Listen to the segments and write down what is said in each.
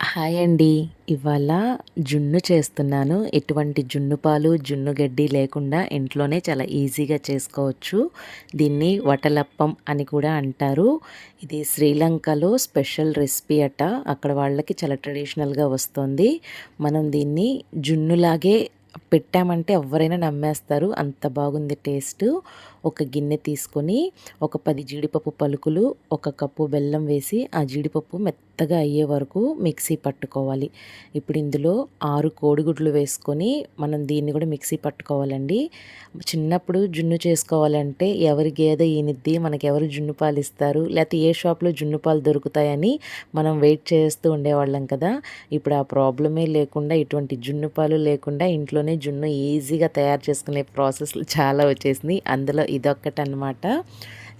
Hi అండి. ఇవాళ జున్ను చేస్తున్నాను. ఎటువంటి జున్ను పాలు జున్ను గడ్డి లేకుండా ఇంట్లోనే చాలా ఈజీగా చేసుకోవచ్చు. దీన్ని వటలప్పం అని కూడా అంటారు. ఇది శ్రీలంకలో స్పెషల్ రెసిపీ అట. అక్కడ వాళ్ళకి చాలా ట్రెడిషనల్గా వస్తుంది. మనం దీన్ని జున్నులాగే పెట్టామంటే ఎవరైనా నమ్మేస్తారు. అంత బాగుంది టేస్ట్. ఒక గిన్నె తీసుకొని ఒక పది జీడిపప్పు పలుకులు ఒక కప్పు బెల్లం వేసి ఆ జీడిపప్పు మెత్తగా అయ్యే వరకు మిక్సీ పట్టుకోవాలి. ఇప్పుడు ఇందులో ఆరు కోడిగుడ్లు వేసుకొని మనం దీన్ని కూడా మిక్సీ పట్టుకోవాలండి. చిన్నప్పుడు జున్ను చేసుకోవాలంటే ఎవరి గేదె ఈనిద్ది మనకి ఎవరు జున్ను పాలు ఇస్తారు లేకపోతే ఏ షాప్లో జున్ను పాలు దొరుకుతాయని మనం వెయిట్ చేస్తూ ఉండేవాళ్ళం కదా. ఇప్పుడు ఆ ప్రాబ్లమే లేకుండా ఇటువంటి జున్ను పాలు లేకుండా ఇంట్లోనే జున్ను ఈజీగా తయారు చేసుకునే ప్రాసెస్లు చాలా వచ్చేసింది అందులో ఇదొక్కటనమాట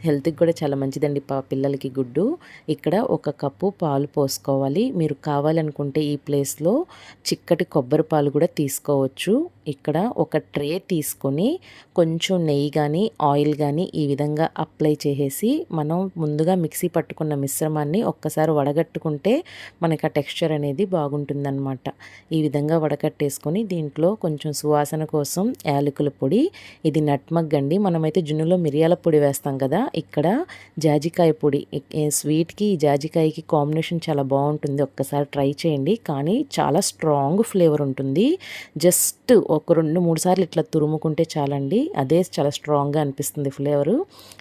హెల్త్కి కూడా చాలా మంచిదండి. పా పిల్లలకి గుడ్డు. ఇక్కడ ఒక కప్పు పాలు పోసుకోవాలి. మీరు కావాలనుకుంటే ఈ ప్లేస్లో చిక్కటి కొబ్బరి పాలు కూడా తీసుకోవచ్చు. ఇక్కడ ఒక ట్రే తీసుకొని కొంచెం నెయ్యి కానీ ఆయిల్ కానీ ఈ విధంగా అప్లై చేసేసి మనం ముందుగా మిక్సీ పట్టుకున్న మిశ్రమాన్ని ఒక్కసారి వడగట్టుకుంటే మనకి ఆ టెక్స్చర్ అనేది బాగుంటుందన్నమాట. ఈ విధంగా వడకట్టేసుకొని దీంట్లో కొంచెం సువాసన కోసం యాలకుల పొడి ఇది నట్మగ్ అండి. మనమైతే జున్నులో మిరియాల పొడి వేస్తాం కదా ఇక్కడ జాజికాయ పొడి. స్వీట్కి జాజికాయకి కాంబినేషన్ చాలా బాగుంటుంది. ఒక్కసారి ట్రై చేయండి. కానీ చాలా స్ట్రాంగ్ ఫ్లేవర్ ఉంటుంది. జస్ట్ ఒక రెండు మూడు సార్లు ఇట్లా తురుముకుంటే చాలండి. అదే చాలా స్ట్రాంగ్గా అనిపిస్తుంది ఫ్లేవరు.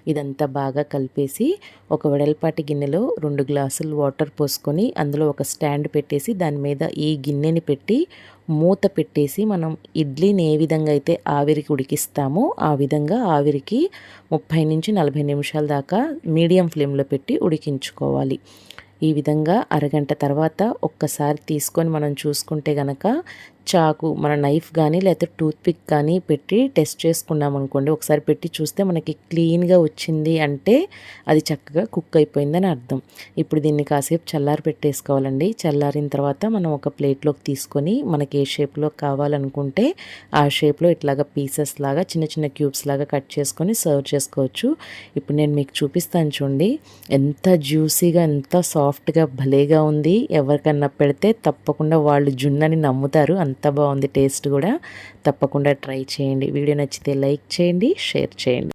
ఇదంతా బాగా కలిపేసి ఒక వెడల్పాటి గిన్నెలో రెండు గ్లాసులు వాటర్ పోసుకొని అందులో ఒక స్టాండ్ పెట్టేసి దాని మీద ఈ గిన్నెని పెట్టి మూత పెట్టేసి మనం ఇడ్లీని ఏ విధంగా అయితే ఆవిరికి ఉడికిస్తామో ఆ విధంగా ఆవిరికి ముప్పై నుంచి నలభై నిమిషాల నిమిషాల దాకా మీడియం ఫ్లేమ్లో పెట్టి ఉడికించుకోవాలి. ఈ విధంగా అరగంట తర్వాత ఒక్కసారి తీసుకొని మనం చూసుకుంటే గనక చాకు మన నైఫ్ కానీ లేకపోతే టూత్పిక్ కానీ పెట్టి టెస్ట్ చేసుకున్నాం అనుకోండి ఒకసారి పెట్టి చూస్తే మనకి క్లీన్గా వచ్చింది అంటే అది చక్కగా కుక్ అయిపోయిందని అర్థం. ఇప్పుడు దీన్ని కాసేపు చల్లారి పెట్టేసుకోవాలండి. చల్లారిన తర్వాత మనం ఒక ప్లేట్లోకి తీసుకొని మనకి ఏ షేప్లో కావాలనుకుంటే ఆ షేప్లో ఇట్లాగా పీసెస్ లాగా చిన్న చిన్న క్యూబ్స్ లాగా కట్ చేసుకొని సర్వ్ చేసుకోవచ్చు. ఇప్పుడు నేను మీకు చూపిస్తాను చూడండి. ఎంత జ్యూసీగా ఎంత సాఫ్ట్గా భలేగా ఉంది. ఎవరికన్నా పెడితే తప్పకుండా వాళ్ళు జున్నని నమ్ముతారు. అంత ఎంత బాగుంది టేస్ట్ కూడా. తప్పకుండా ట్రై చేయండి. వీడియో నచ్చితే లైక్ చేయండి షేర్ చేయండి.